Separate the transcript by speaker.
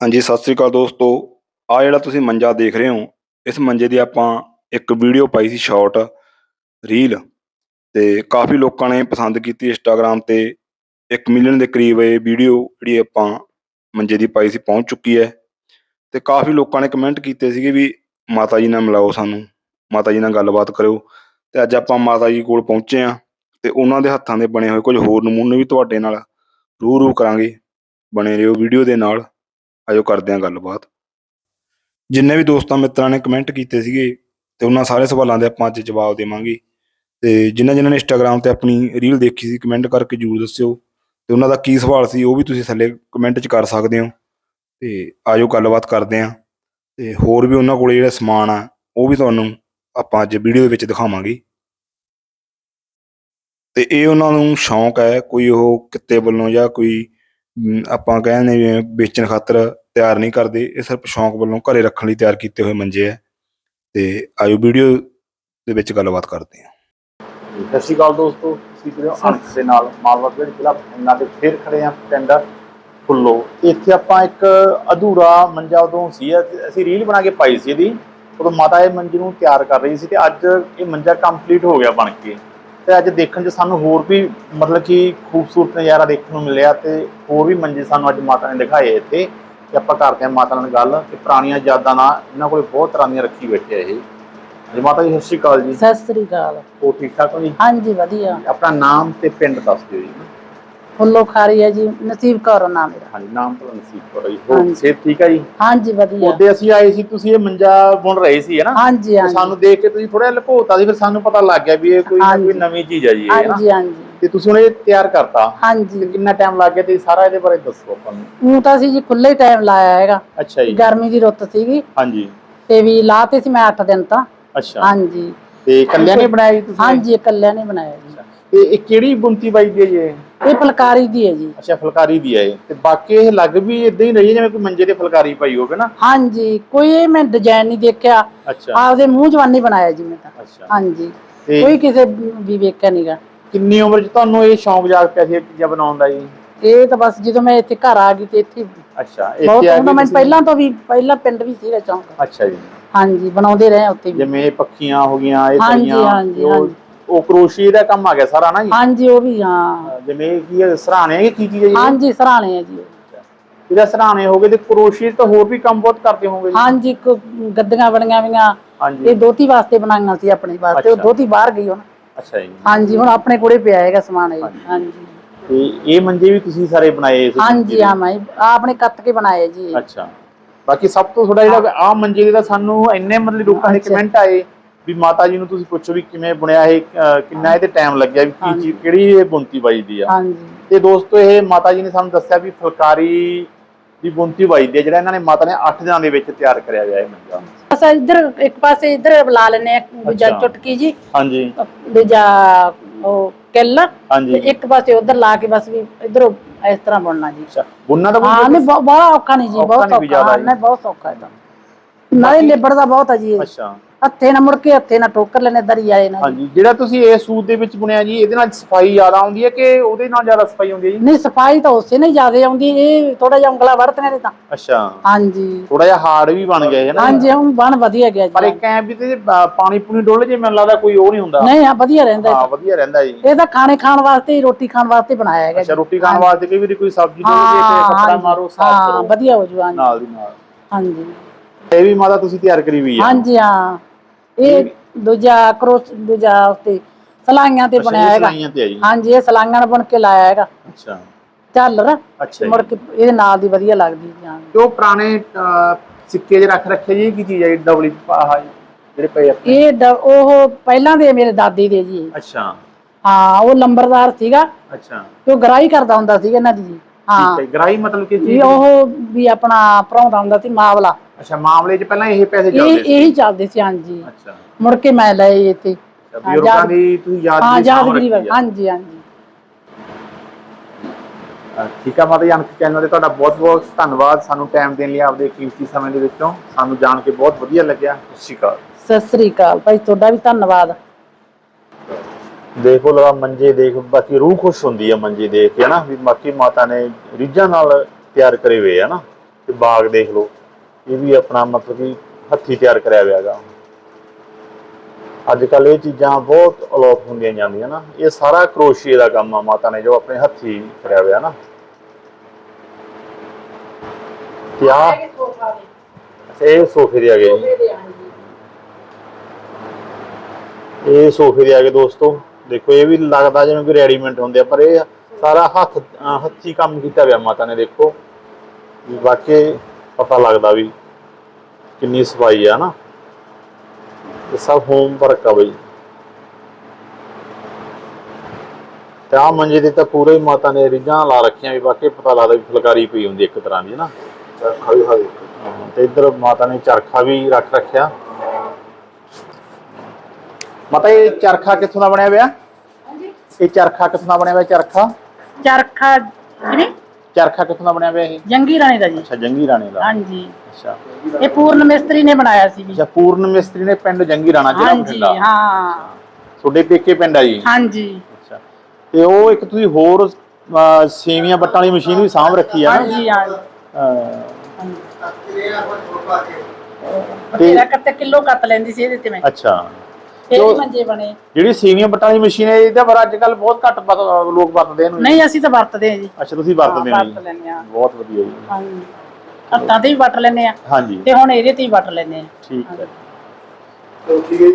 Speaker 1: ਹਾਂਜੀ, ਸਤਿ ਸ੍ਰੀ ਅਕਾਲ ਦੋਸਤੋ। ਆ ਜਿਹੜਾ ਤੁਸੀਂ ਮੰਜਾ ਦੇਖ ਰਹੇ ਹੋ, ਇਸ ਮੰਜੇ ਦੀ ਆਪਾਂ ਇੱਕ ਵੀਡੀਓ ਪਾਈ ਸੀ ਸ਼ਾਰਟ, ਰੀਲ। ਤੇ ਕਾਫੀ ਲੋਕਾਂ ਨੇ ਪਸੰਦ ਕੀਤੀ ਇੰਸਟਾਗ੍ਰam ਤੇ। 1 ਮਿਲੀਅਨ ਦੇ ਕਰੀਬ ਇਹ ਵੀਡੀਓ ਜਿਹੜੀ ਆਪਾਂ ਮੰਜੇ ਦੀ ਪਾਈ ਸੀ, ਪਹੁੰਚ ਚੁੱਕੀ ਹੈ। ਤੇ ਕਾਫੀ ਲੋਕਾਂ ਨੇ ਕਮੈਂਟ ਕੀਤੇ ਸੀਗੇ ਵੀ ਮਾਤਾ ਜੀ ਨਾਲ ਮਿਲਾਓ ਸਾਨੂੰ, ਮਾਤਾ ਜੀ ਨਾਲ ਗੱਲਬਾਤ ਕਰਿਓ। ਤੇ ਅੱਜ ਆਪਾਂ ਮਾਤਾ ਜੀ ਕੋਲ ਪਹੁੰਚੇ ਆ ਤੇ ਉਹਨਾਂ ਦੇ ਹੱਥਾਂ ਦੇ ਬਣੇ ਹੋਏ ਕੁਝ ਹੋਰ ਨਮੂਨੇ ਵੀ ਤੁਹਾਡੇ ਨਾਲ ਰੂਰੂ ਕਰਾਂਗੇ। ਬਣੇ ਰਹੋ ਵੀਡੀਓ ਦੇ ਨਾਲ। ਆਇਓ ਕਰਦੇ ਹਾਂ ਗੱਲਬਾਤ। ਜਿੰਨੇ ਵੀ ਦੋਸਤਾਂ ਮਿੱਤਰਾਂ ਨੇ ਕਮੈਂਟ ਕੀਤੇ ਸੀਗੇ, ਤੇ ਉਹਨਾਂ ਸਾਰੇ ਸਵਾਲਾਂ ਦੇ ਆਪਾਂ ਅੱਜ ਜਵਾਬ ਦੇਵਾਂਗੇ। ਤੇ ਜਿਨ੍ਹਾਂ ਜਿਨ੍ਹਾਂ ਨੇ ਇੰਸਟਾਗ੍ਰam ਤੇ ਆਪਣੀ ਰੀਲ ਦੇਖੀ ਸੀ ਕਮੈਂਟ ਕਰਕੇ ਜਰੂਰ ਦੱਸਿਓ। ਤੇ ਉਹਨਾਂ ਦਾ ਕੀ ਸਵਾਲ ਸੀ, ਉਹ ਵੀ ਤੁਸੀਂ ਥੱਲੇ ਕਮੈਂਟ 'ਚ ਕਰ ਸਕਦੇ ਹੋ। ਤੇ ਆਇਓ ਗੱਲਬਾਤ ਕਰਦੇ ਹਾਂ। ਤੇ ਹੋਰ ਵੀ ਉਹਨਾਂ ਕੋਲੇ ਜਿਹੜਾ ਸਮਾਨ ਆ, ਉਹ ਵੀ ਤੁਹਾਨੂੰ ਆਪਾਂ ਅੱਜ ਵੀਡੀਓ ਦੇ ਵਿੱਚ ਦਿਖਾਵਾਂਗੇ। ਤੇ ਇਹ ਉਹਨਾਂ ਨੂੰ ਸ਼ੌਂਕ ਹੈ, ਕੋਈ ਉਹ ਕਿੱਤੇ ਵੱਲੋਂ ਜਾਂ ਕੋਈ ਆਪਾਂ ਕਹਿੰਦੇ ਵੀ ਵੇਚਣ ਖਾਤਰ ਤਿਆਰ ਨਹੀਂ ਕਰਦੇ, ਇਹ ਸਿਰਫ ਸ਼ੌਂਕ ਵੱਲੋਂ ਘਰੇ ਰੱਖਣ ਲਈ ਤਿਆਰ ਕੀਤੇ ਹੋਏ ਮੰਜੇ ਆ। ਤੇ ਆਇਓ ਵੀਡੀਓ ਦੇ ਵਿੱਚ ਗੱਲਬਾਤ ਕਰਦੇ ਹਾਂ।
Speaker 2: ਸਤਿ ਸ਼੍ਰੀ ਅਕਾਲ ਦੋਸਤੋ, ਤੁਸੀਂ ਜਿਹੜੇ ਅੰਤ ਦੇ ਨਾਲ ਮਾਲਵਾ ਜ਼ਿਲ੍ਹਾ ਪਟਨਾ ਦੇ ਫੇਰ ਖੜੇ ਆ ਪਿੰਡ ਫੁੱਲੋ। ਇੱਥੇ ਆਪਾਂ ਇੱਕ ਅਧੂਰਾ ਮੰਜਾ ਉਦੋਂ ਸੀ, ਅਸੀਂ- ਅਸੀਂ ਰੀਲ ਬਣਾ ਕੇ ਪਾਈ ਸੀ ਇਹਦੀ, ਉਦੋਂ ਮਾਤਾ ਇਹ ਮੰਜੇ ਨੂੰ ਤਿਆਰ ਕਰ ਰਹੀ ਸੀ ਤੇ ਅੱਜ ਇਹ ਮੰਜਾ ਕੰਪਲੀਟ ਹੋ ਗਿਆ ਬਣ ਕੇ। ਤੇ ਅੱਜ ਦੇਖਣ 'ਚ ਸਾਨੂੰ ਹੋਰ ਵੀ ਮਤਲਬ ਕਿ ਖੂਬਸੂਰਤ ਨਜ਼ਾਰਾ ਦੇਖਣ ਨੂੰ ਮਿਲਿਆ ਤੇ ਹੋਰ ਵੀ ਮੰਜੇ ਸਾਨੂੰ ਅੱਜ ਮਾਤਾ ਨੇ ਦਿਖਾਏ ਇੱਥੇ ਤੇ ਆਪਾਂ ਕਰਦੇ ਹਾਂ ਮਾਤਾ ਨਾਲ ਗੱਲ ਕਿ ਪੁਰਾਣੀਆਂ ਯਾਦਾਂ ਨਾਲ ਇਹਨਾਂ ਕੋਲੇ ਬਹੁਤ ਤਰ੍ਹਾਂ ਦੀਆਂ ਰੱਖੀ ਬੈਠੇ ਆ ਇਹ। ਜੀ ਮਾਤਾ ਜੀ ਸਤਿ ਸ਼੍ਰੀ ਅਕਾਲ ਜੀ।
Speaker 3: ਸਤਿ ਸ੍ਰੀ ਅਕਾਲ।
Speaker 2: ਉਹ ਠੀਕ ਠਾਕ ਹੋ ਜੀ?
Speaker 3: ਹਾਂਜੀ ਵਧੀਆ।
Speaker 2: ਆਪਣਾ ਨਾਮ ਤੇ ਪਿੰਡ ਦੱਸ ਦਿਓ ਜੀ।
Speaker 3: ਫੁੱਲੋ ਖਾਰੀ ਹੈ ਜੀ ਨਸੀਬ ਕੌਰ ਨਾਮ ਮੇਰਾ
Speaker 2: ਹਾਂਜੀ ਨਾਮ ਤਾਂ ਨਸੀਬ ਕਰੋ ਜੀ। ਹੋਰ
Speaker 3: ਹਾਂਜੀ।
Speaker 2: ਸਿਹਤ ਠੀਕ ਆ ਜੀ?
Speaker 3: ਹਾਂਜੀ ਵਧੀਆ।
Speaker 2: ਉਹਦੇ ਅਸੀਂ ਆਏ ਸੀ ਤੁਸੀਂ ਇਹ ਮੰਜਾ ਬੁਣ ਰਹੇ ਸੀ ਹੈ ਨਾ?
Speaker 3: ਹਾਂਜੀ
Speaker 2: ਤੇ
Speaker 3: ਹਾਂਜੀ।
Speaker 2: ਸਾਨੂੰ ਦੇਖ ਕੇ ਤੁਸੀਂ ਥੋੜਾ ਲੁਕੋਤਾ ਸੀ ਫਿਰ ਸਾਨੂੰ ਪਤਾ ਲੱਗ ਗਿਆ ਵੀ ਇਹ ਕੋਈ ਨਾ ਕੋਈ। ਨਵੀਂ ਚੀਜ਼ ਹੈ ਜੀ ਇਹ ਹੈ ਨਾ?
Speaker 3: ਹਾਂਜੀ ਹਾਂਜੀ।
Speaker 2: ਤੇ ਤੁਸੀਂ ਹੁਣ ਇਹ ਤਿਆਰ ਕਰਤਾ। ਤੇ
Speaker 3: ਹਾਂਜੀ
Speaker 2: ਕਿੰਨਾ ਟਾਈਮ ਲੱਗ ਗਿਆ ਤੇ ਸਾਰਾ ਇਹਦੇ ਬਾਰੇ ਦੱਸੋ ਆਪਾਂ ਨੂੰ?
Speaker 3: ਉਹ ਤਾਂ ਅਸੀਂ ਜੀ ਖੁੱਲੇ ਟਾਈਮ ਲਾਇਆ ਹੈਗਾ।
Speaker 2: ਅੱਛਾ ਜੀ।
Speaker 3: ਗਰਮੀ ਦੀ ਰੁੱਤ ਸੀਗੀ।
Speaker 2: ਹਾਂਜੀ।
Speaker 3: ਤੇ ਵੀ ਲਾਤੇ ਸੀ ਮੈਂ 8 ਦਿਨ ਤਾਂ।
Speaker 2: ਅੱਛਾ।
Speaker 3: ਹਾਂਜੀ।
Speaker 2: ਤੇ ਕੱਲਿਆਂ ਨੇ ਬਣਾਇਆ ਜੀ ਤੁਸੀਂ?
Speaker 3: ਹਾਂਜੀ ਇਕੱਲਿਆਂ ਨੇ ਬਣਾਇਆ ਜੀ।
Speaker 2: ਤੇ ਇਹ ਕਿਹੜੀ ਬੁੰਤੀ ਬਾਈ ਦੀ ਹੈ ਜੀ ਇਹ?
Speaker 3: ਇਹ ਫੁਲਕਾਰੀ ਦੀ ਹੈ ਜੀ।
Speaker 2: ਅੱਛਾ ਫੁਲਕਾਰੀ ਦੀ ਹੈ ਇਹ। ਤੇ ਬਾਕੀ ਇਹ ਲੱਗ ਵੀ ਇਦਾਂ ਹੀ ਰਹੀ ਹੈ ਜਿਵੇਂ ਕੋਈ ਮੰਜੇ ਤੇ ਫੁਲਕਾਰੀ ਪਾਈ ਹੋਵੇ ਨਾ?
Speaker 3: ਹਾਂਜੀ ਕੋਈ ਇਹ ਮੈਂ ਡਿਜ਼ਾਈਨ ਨਹੀਂ ਦੇਖਿਆ।
Speaker 2: ਅੱਛਾ।
Speaker 3: ਆਪਦੇ ਮੂੰਹ ਜਵਾਨੀ ਬਣਾਇਆ ਜੀ ਮੈਂ ਤਾਂ।
Speaker 2: ਅੱਛਾ।
Speaker 3: ਹਾਂਜੀ।
Speaker 2: ਤੇ
Speaker 3: ਕੋਈ ਕਿਸੇ ਵੀ ਵੇਖਿਆ ਨਹੀਂਗਾ
Speaker 2: ਕਿੰਨੀ ਉਮਰ 'ਚ ਤੁਹਾਨੂੰ ਇਹ ਸ਼ੌਂਕ ਜਾਗ ਪਿਆ ਸੀ ਇਹ ਚੀਜ਼ਾਂ ਬਣਾਉਣ ਦਾ ਜੀ?
Speaker 3: ਇਹ ਤਾਂ ਬਸ ਜਦੋਂ ਮੈਂ ਇੱਥੇ ਘਰ ਆ ਗਈ ਤੇ ਇੱਥੇ
Speaker 2: ਅੱਛਾ
Speaker 3: ਬਹੁਤ
Speaker 2: ਇੱਥੇ ਆ ਕੇ
Speaker 3: ਮੈਂ
Speaker 2: ਤੁਸੀਂ-
Speaker 3: ਪਹਿਲਾਂ ਤੋਂ ਵੀ ਪਹਿਲਾਂ ਪਿੰਡ ਵੀ ਸੀਗਾ ਚੌਂਕ।
Speaker 2: ਅੱਛਾ ਜੀ।
Speaker 3: ਹਾਂਜੀ ਬਣਾਉਂਦੇ ਰਹੇ ਉੱਥੇ ਵੀ।
Speaker 2: ਜਿਵੇਂ ਇਹ ਪੱਖੀਆਂ ਹੋ ਗਈਆਂ ਇਹ
Speaker 3: ਹਾਂਜੀ, ਹਾਂਜੀ,
Speaker 2: ਉਹ
Speaker 3: ਹਾਂਜੀ।
Speaker 2: ਉਹ ਕਰੋਸ਼ੀਏ ਦਾ ਕੰਮ ਆ ਗਿਆ ਸਾਰਾ ਨਾ ਜੀ?
Speaker 3: ਹਾਂਜੀ ਉਹ ਵੀ ਹਾਂ।
Speaker 2: ਜਿਵੇਂ ਇਹ ਕੀ ਹੈ ਸਰਾਣੇ ਇਹ ਕੀ ਚੀਜ਼ ਹੈ ਜੀ
Speaker 3: ਹਾਂਜੀ ਸਰਾਣੇ ਆ ਜੀ
Speaker 2: ਇਹਦਾ ਸਰਾਣੇ ਹੋ ਗਏ ਤੇ ਕਰੋਸ਼ੀਏ ਤਾਂ ਹੋਰ ਵੀ ਕੰਮ ਬਹੁਤ ਕਰਦੇ ਹੋਵੋਗੇ ਜੀ।
Speaker 3: ਹਾਂਜੀ ਇੱਕ ਗੱਦੀਆਂ ਬਣੀਆਂ ਵੀਆਂ
Speaker 2: ਹਾਂਜੀ।
Speaker 3: ਇਹ ਦੋਤੀ ਵਾਸਤੇ ਬਣਾਈਆਂ ਸੀ ਆਪਣੇ ਵਾਸਤੇ। ਉਹ
Speaker 2: ਅੱਛਾ।
Speaker 3: ਦੋਤੀ ਬਾਹਰ ਗਈ ਹੁਣ।
Speaker 2: ਅੱਛਾ ਜੀ।
Speaker 3: ਹਾਂਜੀ ਹੁਣ ਆਪਣੇ ਕੋਲੇ ਪਿਆ ਹੈਗਾ ਸਮਾਨ ਇਹ।
Speaker 2: ਹਾਂਜੀ।
Speaker 3: ਹਾਂਜੀ।
Speaker 2: ਤੇ ਇਹ ਮੰਜੇ ਵੀ ਤੁਸੀਂ ਸਾਰੇ ਬਣਾਏ ਇਸ
Speaker 3: ਹਾਂਜੀ ਹਾਂ ਮੈਂ ਆਪਣੇ ਕੱਤ ਕੇ ਬਣਾਏ ਜੀ ਇਹ।
Speaker 2: ਅੱਛਾ। ਬਾਕੀ ਸਭ ਤੋਂ ਥੋੜਾ ਜਿਹੜਾ ਆ ਮੰਜੇ ਦੇ ਸਾਨੂੰ ਇੰਨੇ ਮਤਲਬ ਲੋਕਾਂ ਦੇ
Speaker 3: ਅੱਛਾ।
Speaker 2: ਕਮੈਂਟ ਆਏ। ਵੀ ਮਾਤਾ ਜੀ ਨੂੰ ਤੁਸੀਂ ਪੁੱਛੋ ਵੀ ਕਿਵੇਂ ਬਣਿਆ ਇਹ ਅਹ ਕਿੰਨਾ ਇਹਦੇ ਟਾਈਮ ਲੱਗਿਆ ਵੀ ਕੀ। ਚੀਜ਼ ਕਿਹੜੀ ਇਹ ਬੁੰਤੀ ਬਾਈ ਦੀ ਆ?
Speaker 3: ਹਾਂਜੀ।
Speaker 2: ਤੇ ਦੋਸਤੋ ਇਹ ਮਾਤਾ ਜੀ ਨੇ ਸਾਨੂੰ ਦੱਸਿਆ ਵੀ ਫੁਲਕਾਰੀ ਦੀ ਬੁੰਤੀ ਬਾਈ ਦੀ ਆ, ਜਿਹੜਾ ਇਹਨਾਂ ਨੇ ਮਾਤਾ ਨੇ 8 ਦਿਨਾਂ ਦੇ ਵਿੱਚ ਤਿਆਰ ਕਰਿਆ ਗਿਆ ਇਹ ਮੰਜਾ।
Speaker 3: ਬਸ ਇੱਧਰ ਇੱਕ ਪਾਸੇ ਇੱਧਰ ਬੁਲਾ ਲੈਨੇ ਆ ਦੂਜਾ
Speaker 2: ਅੱਛਾ।
Speaker 3: ਚੁਟਕੀ ਜੀ
Speaker 2: ਹਾਂਜੀ।
Speaker 3: ਦੂਜਾ ਉਹ ਕਿੱਲ ਤੇ
Speaker 2: ਹਾਂਜੀ
Speaker 3: ਇੱਕ ਪਾਸੇ ਉਧਰ ਲਾ ਕੇ ਬਸ ਵੀ ਇਧਰੋਂ ਇਸ ਤਰ੍ਹਾਂ ਬਣਨਾ ਜੀ।
Speaker 2: ਅੱਛਾ ਬੁੰਨਾ ਦਾ
Speaker 3: ਹਾਂ ਨਹੀਂ ਬਹੁਤ ਬਹੁਤ ਔਖਾ ਨਹੀਂ ਜੀ
Speaker 2: ਔਖਾ
Speaker 3: ਬਹੁਤ
Speaker 2: ਨਹੀਂ ਵੀ
Speaker 3: ਔਖਾ।
Speaker 2: ਜ਼ਿਆਦਾ
Speaker 3: ਹਾਂ,
Speaker 2: ਜੀ।
Speaker 3: ਨਹੀਂ ਬਹੁਤ ਔਖਾ ਹੈ ਤਾਂ। ਨਾਲੇ ਨਿਬੜਦਾ ਬਹੁਤ ਆ ਜੀ। ਇਹ।
Speaker 2: ਅੱਛਾ।
Speaker 3: ਹੱਥੇ ਨਾ ਮੁੜ ਕੇ ਹੱਥੇ ਨਾ ਠੋਕਰ ਲੈਣੇ ਦਰੀ ਆਏ ਨਾ।
Speaker 2: ਹਾਂਜੀ ਜਿਹੜਾ ਤੁਸੀਂ ਇਹ ਸੂਟ ਦੇ ਵਿੱਚ ਬੁਣਿਆ ਜੀ ਇਹਦੇ ਨਾਲ ਸਫ਼ਾਈ ਜ਼ਿਆਦਾ ਆਉਂਦੀ ਹੈ ਕਿ ਉਹਦੇ ਨਾਲ ਜ਼ਿਆਦਾ ਸਫ਼ਾਈ ਆਉਂਦੀ ਹੈ ਜੀ?
Speaker 3: ਨਹੀਂ ਸਫ਼ਾਈ ਤਾਂ ਉਸੇ ਨਹੀਂ ਜ਼ਿਆਦਾ ਆਉਂਦੀ ਇਹ ਥੋੜਾ ਜਿਹਾ ਉਂਗਲਾ ਵੜਤਨੇ ਨੇ ਤਾਂ।
Speaker 2: ਅੱਛਾ।
Speaker 3: ਹਾਂਜੀ।
Speaker 2: ਥੋੜਾ ਜਿਹਾ ਹਾਰਡ ਵੀ ਬਣ ਗਿਆ ਹੈ ਨਾ?
Speaker 3: ਹਾਂਜੀ ਹੁਣ ਬਣ ਵਧੀਆ ਗਿਆ
Speaker 2: ਪਰ
Speaker 3: ਜੀ
Speaker 2: ਇੱਕ ਐ ਵੀ ਤੇ ਪਾਣੀ ਪੂਣੀ ਡੋਲ ਜੇ ਮੈਨੂੰ ਲੱਗਦਾ ਕੋਈ ਉਹ ਨਹੀਂ ਹੁੰਦਾ।
Speaker 3: ਨਹੀਂ ਹਾਂ ਵਧੀਆ ਰਹਿੰਦਾ
Speaker 2: ਹਾਂ ਵਧੀਆ ਰਹਿੰਦਾ ਜੀ।
Speaker 3: ਇਹ ਤਾਂ ਖਾਣੇ ਖਾਣ ਵਾਸਤੇ ਹੀ ਰੋਟੀ ਖਾਣ ਵਾਸਤੇ ਬਣਾਇਆ ਹੈਗਾ
Speaker 2: ਅੱਛਾ। ਰੋਟੀ ਖਾਣ ਵਾਸਤੇ ਕਈ ਵਾਰੀ ਕੋਈ ਸਬਜ਼ੀ ਡੋਲ ਜੇ
Speaker 3: ਹਾਂ
Speaker 2: ਤੇ ਕੱਪੜਾ ਮਾਰੋ ਸਾਫ਼
Speaker 3: ਹਾਂ
Speaker 2: ਕਰੋ।
Speaker 3: ਵਧੀਆ ਹੋ ਜੂ ਹਾਂਜੀ।
Speaker 2: ਨਾਲ ਦੀ ਨਾਲ।
Speaker 3: ਹਾਂਜੀ।
Speaker 2: ਇਹ ਵੀ ਮਾਤਾ ਤੁਸੀਂ ਤਿਆਰ ਕਰੀ ਹੋਈ ਆ।
Speaker 3: ਹਾਂਜੀ ਹਾਂ। ਇਹ ਦੂਜਾ ਕਰੋਸ ਦੂਜਾ ਉੱਤੇ ਸਲਾਈਆਂ ਤੇ ਬਣਾਇਆ ਹੈਗਾ।
Speaker 2: ਸਲਾਈਆਂ ਤੇ ਆ ਜੀ।
Speaker 3: ਹਾਂਜੀ ਇਹ ਸਲਾਈਆਂ ਨਾਲ ਬਣ ਕੇ ਲਾਇਆ ਹੈਗਾ।
Speaker 2: ਅੱਛਾ।
Speaker 3: ਝਾਲਰ
Speaker 2: ਅੱਛਾ
Speaker 3: ਮੁੜ
Speaker 2: ਜੀ
Speaker 3: ਕੇ ਇਹਦੇ ਨਾਲ ਦੀ ਵਧੀਆ ਲੱਗਦੀ ਜੀ
Speaker 2: ਉਹ ਪੁਰਾਣੇ ਸਿੱਕੇ ਜੇ ਰੱਖ ਰੱਖੇ ਜੀ ਕੀ ਚੀਜ਼ ਹੈ ਜੀ ਡਬਲੀ ਆਹ ਜਿਹੜੇ ਪਏ
Speaker 3: ਇਹ ਉਹ ਪਹਿਲਾਂ ਦੇ ਮੇਰੇ ਦਾਦੀ ਦੇ ਜੀ।
Speaker 2: ਅੱਛਾ।
Speaker 3: ਹਾਂ ਉਹ ਲੰਬਰਦਾਰ ਸੀਗਾ।
Speaker 2: ਅੱਛਾ।
Speaker 3: ਤੇ ਉਹ ਗਰਾਈ ਕਰਦਾ ਹੁੰਦਾ ਸੀਗਾ ਇਹਨਾਂ ਦੀ ਜੀ। ਹਾਂ।
Speaker 2: ਠੀਕ ਹੈ ਗਰਾਈ ਮਤਲਬ ਕਿ ਜੀ
Speaker 3: ਉਹ ਵੀ ਆਪਣਾ ਭਰਾਉਂਦਾ ਹੁੰਦਾ ਸੀ ਮਾਵਲਾ।
Speaker 2: ਅੱਛਾ ਮਾਮਲੇ 'ਚ ਪਹਿਲਾਂ ਇਹ ਪੈਸੇ
Speaker 3: ਇਹ
Speaker 2: ਚੱਲਦੇ ਸੀ?
Speaker 3: ਇਹੀ ਚੱਲਦੇ ਸੀ ਹਾਂਜੀ।
Speaker 2: ਅੱਛਾ।
Speaker 3: ਮੁੜ ਕੇ ਮੈਂ ਲਏ ਇੱਥੇ
Speaker 2: ਅੱਛਾ, ਬਜ਼ੁਰਗਾਂ ਦੀ ਤੁਸੀਂ ਯਾਦ
Speaker 3: ਹਾਂ ਯਾਦਗਰੀ
Speaker 2: ਆ।
Speaker 3: ਹਾਂਜੀ ਹਾਂਜੀ।
Speaker 2: ਅ, ਠੀਕ ਆ ਮਾਤਾ ਜੀ ਅਨਕ ਚੈਨਲ ਤੇ ਤੁਹਾਡਾ ਬਹੁਤ ਬਹੁਤ ਧੰਨਵਾਦ। ਸਾਨੂੰ ਟਾਈਮ ਦੇਣ ਲਈ ਆਪਦੇ ਕੀਮਤੀ ਸਮੇਂ ਦੇ ਵਿੱਚੋਂ। ਸਾਨੂੰ ਜਾਣ ਕੇ ਬਹੁਤ ਵਧੀਆ ਲੱਗਿਆ। ਸਤਿ ਸ਼੍ਰੀ ਅਕਾਲ।
Speaker 3: ਸਤਿ ਸ੍ਰੀ ਅਕਾਲ। ਭਾਈ ਤੁਹਾਡਾ ਵੀ ਧੰਨਵਾਦ।
Speaker 2: ਦੇਖੋ ਲਗਾ ਮੰਜੇ ਦੇਖ ਬਾਕੀ ਰੂਹ ਖੁਸ਼ ਹੁੰਦੀ ਆ ਮੰਜੇ ਦੇਖ ਕੇ ਨਾ ਵੀ ਬਾਕੀ ਮਾਤਾ ਨੇ ਰੀਝਾਂ ਨਾਲ ਤਿਆਰ ਕਰੇ ਹੋਏ ਆ ਨਾ ਤੇ ਬਾਗ ਦੇਖ ਲਓ। ਇਹ ਵੀ ਆਪਣਾ ਮਤਲਬ ਕਿ ਹੱਥੀ ਤਿਆਰ ਕਰਿਆ ਹੋਇਆ ਹੈਗਾ। ਅੱਜ ਕੱਲ ਇਹ ਚੀਜ਼ਾਂ ਬਹੁਤ ਅਲੋਪ ਹੁੰਦੀਆਂ ਜਾਂਦੀਆਂ ਨਾ। ਇਹ ਸਾਰਾ ਕਰੋਸ਼ੀਏ ਦਾ ਕੰਮ ਆ ਮਾਤਾ ਨੇ ਜੋ ਆਪਣੇ ਹੱਥੀ ਕਰਿਆ ਹੋਇਆ ਨਾ। ਤੇ ਇਹ ਸੋਫੇ ਦੇ ਆ ਗਏ। ਇਹ ਸੋਫੇ ਦੇ ਆ ਗਏ ਦੋਸਤੋ। ਦੇਖੋ ਇਹ ਵੀ ਲੱਗਦਾ ਜਿਵੇਂ ਕਿ ਰੈਡੀਮੇਡ ਹੁੰਦੇ ਆ ਪਰ ਇਹ ਸਾਰਾ ਹੱਥ ਹੱਥੀ ਕੰਮ ਕੀਤਾ ਹੋਇਆ ਮਾਤਾ ਨੇ ਦੇਖੋ। ਵਾਕਈ ਪਤਾ ਲੱਗਦਾ ਵੀ ਕਿੰਨੀ ਸਫ਼ਾਈ ਆ ਨਾ। ਇਹ ਸਭ ਹੋਮ ਵਰਕ ਆ ਬਈ। ਤੇ ਆ ਮੰਜੇ ਦੇ ਤਾਂ ਪੂਰੇ ਮਾਤਾ ਨੇ ਰੀਝਾਂ ਲਾ ਰੱਖੀਆਂ ਵੀ ਵਾਕਈ ਪਤਾ ਲੱਗਦਾ ਵੀ ਫੁਲਕਾਰੀ ਪਈ ਹੁੰਦੀ ਇੱਕ ਤਰ੍ਹਾਂ ਦੀ ਨਾ।
Speaker 1: ਚਰਖਾ ਵੀ
Speaker 2: ਤੇ ਇੱਧਰ ਮਾਤਾ ਨੇ ਚਰਖਾ ਵੀ ਰੱਖ ਰੱਖਿਆ। ਮਾਤਾ ਇਹ ਚਰਖਾ ਕਿੱਥੋਂ ਦਾ ਬਣਿਆ ਹੋਇਆ ਇਹ ਚਰਖਾ ਕਿੱਥੋਂ ਦਾ ਬਣਿਆ ਹੋਇਆ ਚਰਖਾ?
Speaker 3: ਚਰਖਾ ਜਿਵੇਂ
Speaker 2: ਚਰਖਾ ਕਿੱਥੋਂ ਦਾ ਬਣਿਆ ਹੋਇਆ ਇਹ?
Speaker 3: ਜੰਗੀ ਰਾਣੀ ਦਾ ਜੀ।
Speaker 2: ਅੱਛਾ ਜੰਗੀ ਰਾਣੇ ਦਾ।
Speaker 3: ਹਾਂਜੀ।
Speaker 2: ਅੱਛਾ।
Speaker 3: ਇਹ ਪੂਰਨ ਮਿਸਤਰੀ ਨੇ ਬਣਾਇਆ ਸੀ ਜੀ।
Speaker 2: ਅੱਛਾ ਪੂਰਨ ਮਿਸਤਰੀ ਨੇ ਪਿੰਡ ਜੰਗੀ ਰਾਣਾ ਜ਼ਿਲ੍ਹਾ
Speaker 3: ਹਾਂਜੀ
Speaker 2: ਬਠਿੰਡਾ।
Speaker 3: ਹਾਂ।
Speaker 2: ਤੁਹਾਡੇ ਪੇਕੇ ਪਿੰਡ ਆ ਜੀ?
Speaker 3: ਹਾਂਜੀ।
Speaker 2: ਅੱਛਾ। ਤੇ ਉਹ ਇੱਕ ਤੁਸੀਂ ਹੋਰ ਅਹ, ਸੇਵੀਆਂ ਬੱਟਾਂ ਵਾਲੀ ਮਸ਼ੀਨ ਵੀ ਸਾਂਭ ਰੱਖੀ ਆ ਨਾ?
Speaker 3: ਹਾਂਜੀ ਹਾਂ।
Speaker 2: ਅਹ,
Speaker 3: ਕੱਤੇ ਕਿਲੋ ਕੱਤ ਲੈਂਦੀ ਸੀ ਇਹਦੇ ਤੇ ਮੈਂ।
Speaker 2: ਅੱਛਾ।
Speaker 3: ਇਹ
Speaker 2: ਜੋ-
Speaker 3: ਵੀ ਮੰਜੇ ਬਣੇ।
Speaker 2: ਜਿਹੜੀ ਸੇਵੀਆਂ ਬੱਟਾਂ ਵਾਲੀ ਮਸ਼ੀਨ ਹੈ ਇਹਦਾ ਪਰ ਅੱਜ ਕੱਲ ਬਹੁਤ ਘੱਟ ਵਰਤ- ਲੋਕ ਵਰਤਦੇ ਇਹਨੂੰ।
Speaker 3: ਨਹੀਂ ਅਸੀਂ ਤਾਂ ਵਰਤਦੇ ਹਾਂ ਜੀ।
Speaker 2: ਅੱਛਾ ਤੁਸੀਂ ਵਰਤਦੇ ਹੋ
Speaker 3: ਵਰਤ
Speaker 2: ਜੀ।
Speaker 3: ਲੈਂਦੇ ਆ
Speaker 2: ਬਹੁਤ ਵਧੀਆ ਜੀ।
Speaker 3: ਹਾਂਜੀ। ਹੱਥਾਂ ਤੇ ਵੀ ਵੱਟ ਲੈਂਦੇ ਆ
Speaker 2: ਹਾਂਜੀ।
Speaker 3: ਤੇ ਹੁਣ ਇਹਦੇ ਤੇ ਹੀ ਵੱਟ ਲੈਂਦੇ ਆ
Speaker 2: ਠੀਕ ਹੈ।
Speaker 1: ਠੀਕ ਹੈ ਜੀ।